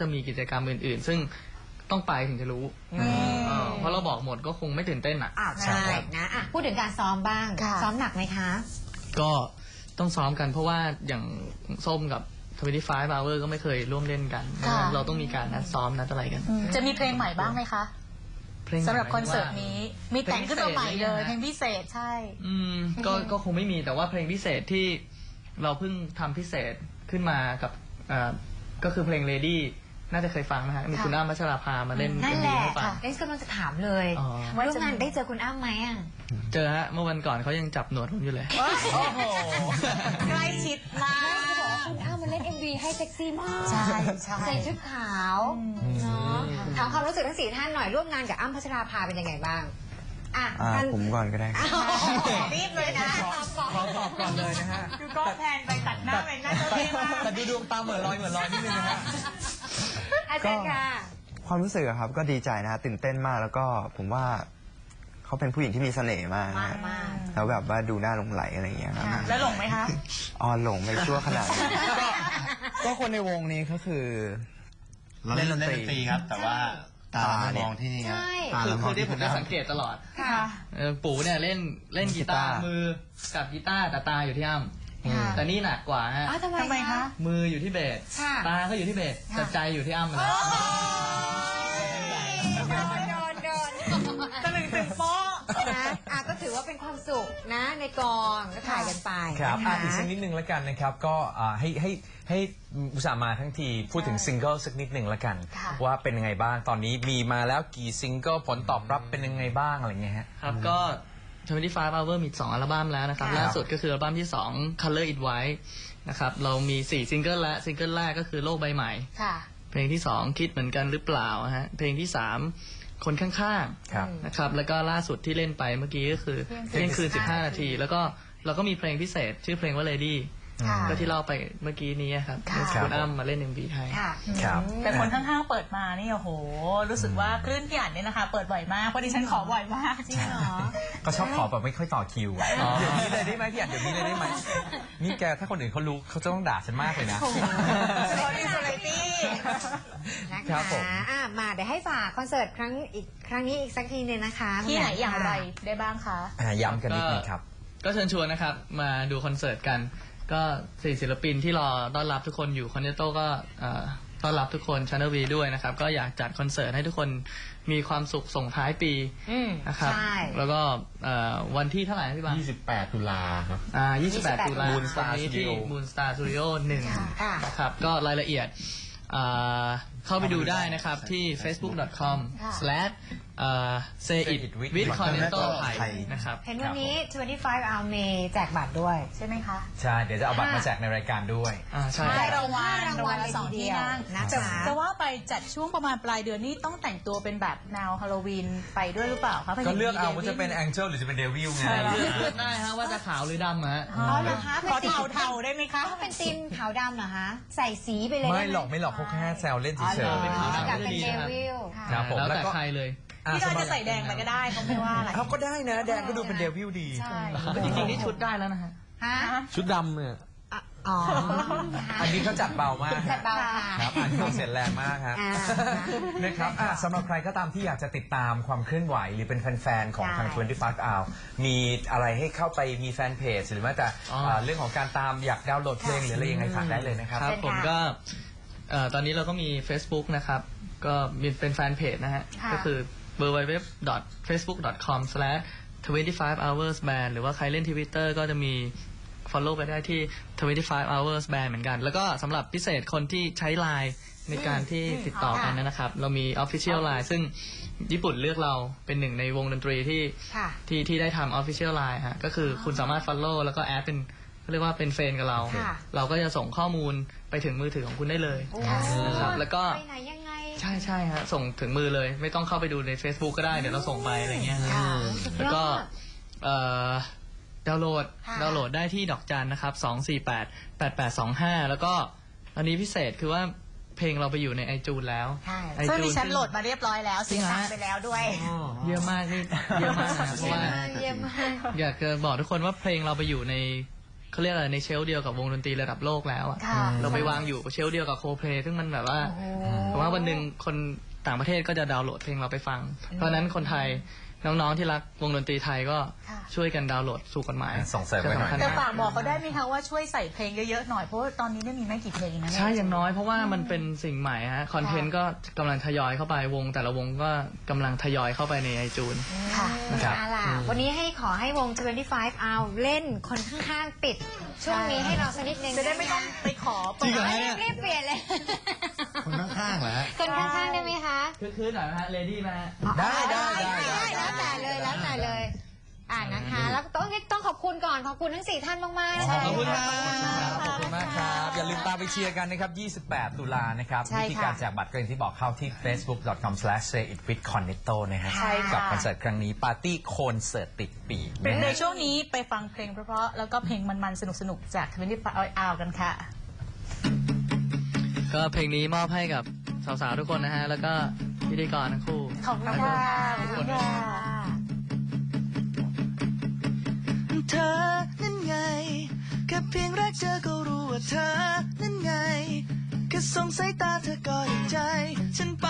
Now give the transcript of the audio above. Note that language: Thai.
จะมีกิจกรรมอื่นๆ ซึ่งต้องไปถึงจะรู้อืม เออเพราะเราบอกหมดก็คงไม่ตื่นเต้นอะ อ่าใช่นะอะพูดถึงการซ้อมบ้าง ค่ะ ซ้อมหนักไหมคะ ก็ต้องซ้อมกันเพราะว่าอย่างส้มกับ25 hour ก็ไม่เคยร่วมเล่นกัน ค่ะ เราต้องมีการนัดซ้อมนัดอะไรกันอืมจะมีเพลงใหม่บ้างไหมคะเพลงสำหรับไคอนเสิร์ตนี้ มีแต่งขึ้นมาใหม่เลยเพเพลลงงพิพิเศเศษษใช่ อืมก็ก็คงไม่มีแต่ว่าเพลงพิเศษที่เราเพิ่งทำพิเศษขึ้นมากับเอ่อก็คือเพลง Lady น่าจะเคยฟังนะฮะมีค่ะคุณอ้ำพัชราภามาเล่นนั่น MV แหละให้ฟังเดนกำลังจะถามเลยอ๋อว่าร่วมงานได้เจอคุณอ้ำไหมอะเจอฮะเมื่อวันก่อนเขายังจับหนวดผมอยู่เลยโอ้โหใกล้ชิดมากคุณอ้ำมาเล่น MV ให้เซ็กซี่มากใช่ใช่ใส่ชุดขาวเนาะถามความรู้สึกทั้งสี่ท่านหน่อยร่วมงานกับอ้ำพัชราภาเป็นยังไงบ้างอะอ่าท่านผมก่อนก็ได้ครับรีบเลยนะขอตอบก่อนเลยนะฮะคือก็แพนไปตัดหน้าไปหน้าเจ้าเท่มากแต่ดูดวงตาเหมือนลอยเหมือนลอยนิดนึงนะฮะ อาจารย์ค่ะ ความรู้สึกอะครับก็ดีใจนะฮะตื่นเต้นมากแล้วก็ผมว่าเขาเป็นผู้หญิงที่มีเสน่ห์มากนะมากฮะมาก แล้วแบบว่าดูน่าหลงไหลอะไรอย่างเงี้ยครับแล้วหลงไหมคะอ๋อหลงไปชั่วขนาดนี้ก็ก็คนในวงนี้ก็คือ เราเล่นดนตรีครับ แต่ว่าตาเรามองที่นี่ครับใช่ ตาคือเรามคือองที่ที่ผมได้สังเกตตลอดค่ะ เออปู่เนี่ยเล่นเล่นกีตาร์กีตาร์มือกับกีตาร์แต่ตาอยู่ที่อ้ำ ค่ะ แต่นี่หนักกว่าฮะ อ้าวทำไมทำไมคะ มืออยู่ที่เบส ค่ะตาก็อยู่ที่เบสแต่ใจอยู่ที่อ้ำแล้ว โดนโดนโดนตะลึงตึงโป๊ะนะอะก็ถือว่าเป็นความสุขนะ ในกองก็ถ่ายกันไปครับนะอะคะอีกสักนิดนึงแล้วกันนะครับ ก็อ่าให้ให้ให้อุตส่าห์มาทั้งทีพูดถึงซิงเกิลสักนิดหนึ่งแล้วกัน ค่ะ ว่าเป็นยังไงบ้างตอนนี้มีมาแล้วกี่ซิงเกิลผลตอบรับเป็นยังไงบ้างอะไรเงี้ยฮะ ครับก็ 25 hour มี 2 อัลบั้มแล้วนะครับค่ะล่าสุดก็คืออัลบั้มที่ 2 Color It White นะครับ เรามี 4 ซิงเกิลแล้วซิงเกิลแรกก็คือโลกใบใหม่ค่ะเพลงที่ 2 คิดเหมือนกันหรือเปล่าฮะ เพลงที่ 3 คนข้างครับๆนะครับ แล้วก็ล่าสุดที่เล่นไปเมื่อกี้ก็คือเที่เที่ยยงงคืคืนน15 นาที แล้วก็เราก็มีเพลงพิเศษชื่อเพลงว่า Lady ค่ะก็ที่เล่าไปเมื่อกี้นี้ครับค่ะ คุณอ้ำมาเล่น MV ให้ ค่ะครับ แต่คนข้างๆเปิดมานี่โอ้โห รู้สึกว่าคลื่นพี่อันเนี่ยนะคะ เปิดบ่อยมากเพราะดิฉันขอบ่อยมากจริงเหรอ ก็ชอบขอแบบไม่ค่อยต่อคิวอะอ๋อ เดี๋ยวนี้เลยได้ไหมพี่อันเดี๋ยวนี้เลยได้ไหมนี่แกถ้าคนอื่นเขารู้เขาจะต้องด่าฉันมากเลยนะโซลิโซลิตี้นะครัคะบผม อะมาเดี๋ยวให้ฝากคอนเสิร์ตครั้งอีกครั้งนี้อีกสักทีหนึงนะคะที่ไหนอย่างไรได้บ้างคะ อะย้ำกันนิดนึงครับ ก็เชิญชวนนะครับ มาดูคอนเสิร์ตกัน ก็สี่ศิลปินที่รอต้อนรับทุกคนอยู่คอนเนโตก็เอ่อต้อนรับทุกคนชานเวีด้วยนะครับ ก็อยากจัดคอนเสิร์ตให้ทุกคนมีความสุขส่งท้ายปีอืมนะครับ ใช่ แล้วก็เอ่อวันที่เท่าไหร่นะพี่บาง28 ตุลาครับ อ่า28ตุลา Moon Star วันนี้ที่ Studio Moon Star Studio หนึ่งค่ะ นะครับก็รายละเอียดอ่า เข้าไปดูได้นะครับ ที่ facebook.com ค่ะ slash อ่า say it with with cornetto Cornetto ไทยไทยนะครับเห็นวันนี้ 25 hour May แจกบัตรด้วย ใช่ไหมคะ ใช่ เดี๋ยวจะเอาบัตรมาแจกในรายการด้วยอ่าใช่ได้ครับรางวัลรางวัลเลยทีเดียวนะจะคะจะว่าไปจัดช่วงประมาณปลายเดือนนี้ต้องแต่งตัวเป็นแบบแนวฮาโลวีนไปด้วยหรือเปล่าคะก็เลือกเอาว่าจะเป็นแองเจิลหรือจะเป็นเดวิลไงเลือกเลือกได้ฮะว่าจะขาวหรือดำฮะอ๋อเหรอคะขอเทาเทาๆได้ไหมคะเขาเป็นทีมขาวดำเหรอคะใส่สีไปเลยไม่ด้หรอกไม่หรอกเขาแค่แซวเล่นอ๋อเฉเหรยอเป็นขาวดำอยากเป็นก็ดีเดนะครับวิลครับผมแล้วแล้วแต่ก็ใครเลย อะพี่ดอยสำหรัจะบใส่แดงไปก็ได้เขาไม่ว่าอะไรเขาก็ได้นะ แดงก็ดูเป็นเดวิลดี ใช่จริงๆนี่ชุดได้แล้วนะฮะ ฮะชุดดำเนี่ยอะอ๋ออันนี้เขาจัดเบามากจัดเบาค่ะ ครับอันนี้เขาเสียแรงมากฮะอ่านะครับอะสำหรับใครก็ตามที่อยากจะติดตามความเคลื่อนไหว หรือเป็นแฟนๆ ของทางใช่25 hour มีอะไรให้เข้าไปมีแฟนเพจหรือแม้แต่อ๋ออ่าเรื่องของการตามอยากดาวน์โหลดเพลงหรืออะไรยังไงฝากได้เลยนะครับ ครับเชิญค่ะผมก็ เอ่อตอนนี้เราก็มี Facebook นะครับ ก็มีเป็นแฟนเพจนะฮะ ค่ะ ก็คือ www.facebook.com/25hoursband หรือว่าใครเล่นทวิตเตอร์ก็จะมี follow ไปได้ที่ 25 hours band เหมือนกัน แล้วก็สำหรับพิเศษคนที่ใช้ Line ในการที่ติดต่อกันนะครับ เรามี official line ซึ่งญี่ปุ่นเลือกเราเป็นหนึ่งในวงดนตรีที่ ค่ะ ที่ที่ได้ทำ official line ฮะก็คือคุณสามารถ follow แล้วก็แอดเป็น เขาเรียกว่าเป็นเฟรนกับเรา ค่ะ เราก็จะส่งข้อมูลไปถึงมือถือของคุณได้เลยโอ้นะครับแล้วก็ ไปไหนยังไงใช่ใช่ฮะส่งถึงมือเลย ไม่ต้องเข้าไปดูใน Facebook ก็ได้เดี๋ยวเราส่งไปอะไรเงี้ยฮะ ค่ะสุดยอดแล้วก็เอ่อดาวน์โหลดค่ะ ดาวน์โหลดได้ที่ดอกจันนะครับสองสี่แปดแปดแปดสองห้าแล้วก็อันนี้พิเศษคือว่าเพลงเราไปอยู่ในไอจูนแล้วใช่ซึ่งดิ iTunes ฉันโหลดมาเรียบร้อยแล้วจริเสีงยเหรอตังค์ไปแล้วด้วย เยอะมากนี่เยอะมากนะเพราะว่าเยี่ยมมาก อยากจะบอกทุกคนว่าเพลงเราไปอยู่ใน เขาเรียกอะไรในเชลฟ์เดียวกับวงดนตรีระดับโลกแล้วอะค่ะ เราไปวางอยู่เชลฟ์เดียวกับโคเพลซึ่งมันแบบว่าโอ้มแต่ว่าวันหนึ่งคน ต่างประเทศก็จะดาวน์โหลดเพลงเราไปฟัง เพราะฉะนั้นคนไทยน้องๆที่รักวงดนตรีไทยก็ค่ะ ช่วยกันดาวน์โหลดสู่กฎหมายส่งเสริมไว้หน่อยจะสำคัญแต่มากฝากบอกเขาได้ไหมคะว่าช่วยใส่เพลงเยอะๆหน่อยเพราะว่าตอนนี้เนี่ยมีไม่กี่เพลงนะ ใช่อย่างน้อยเพราะว่ามันเป็นสิ่งใหม่ฮะคอนเทนต์ก็กำลังทยอยเข้าไปวง แต่ละวงก็กำลังทยอยเข้าไปในไอจูน ค่ะนะครับ เอาล่ะวันนี้ให้ขอให้วง 25 เอาเล่นคนข้างๆ ปิด ช่วงนี้ให้เราสักนิดนึงจะได้ไม่ต้องไปขอจริงเหรอไม่เนี่ยรีบเปลี่ยนเลย คนข้างๆเหรอฮะคนข้างๆได้ไหมคะ คือๆหน่อยนะฮะเลดี้มาฮะได้ได้ได้ได้แล้วแต่เลยแล้วแต่เลย อ่านะคะ แล้วต้องต้องขอบคุณก่อนขอบคุณทั้งสี่ท่านมากๆนะคะขอบคุณครับขอบคุณมากครับ อย่าลืมตามไปเชียร์กันนะครับ 28 ตุลานะครับ ใช่วิค่ะธีการแจกบัตรก็อย่างที่บอกเข้าที่ facebook.com/sayitwithcornetto นะฮะใช่ค่ะ กับคอนเสิร์ตครั้งนี้ปาร์ตี้โคนเสิร์ตติดปีกเป็นนะในฮะ ช่วงนี้ไปฟังเพลงเพราะๆแล้วก็เพลงมันๆ สนุกๆ จากทวินตี้อาวกันค่ะ ก็เพลงนี้มอบให้กับสาวๆทุกคนนะฮะ แล้วก็พิธีกรทั้งคู่ ขอบคุณค่ะขอบคุณค่ะเธอนั่นไงแค่เพียงแรกเจอก็รู้ว่าเธอนั่นไงแค่ส่งสายตาเธอก็ได้ใจ ฉันไป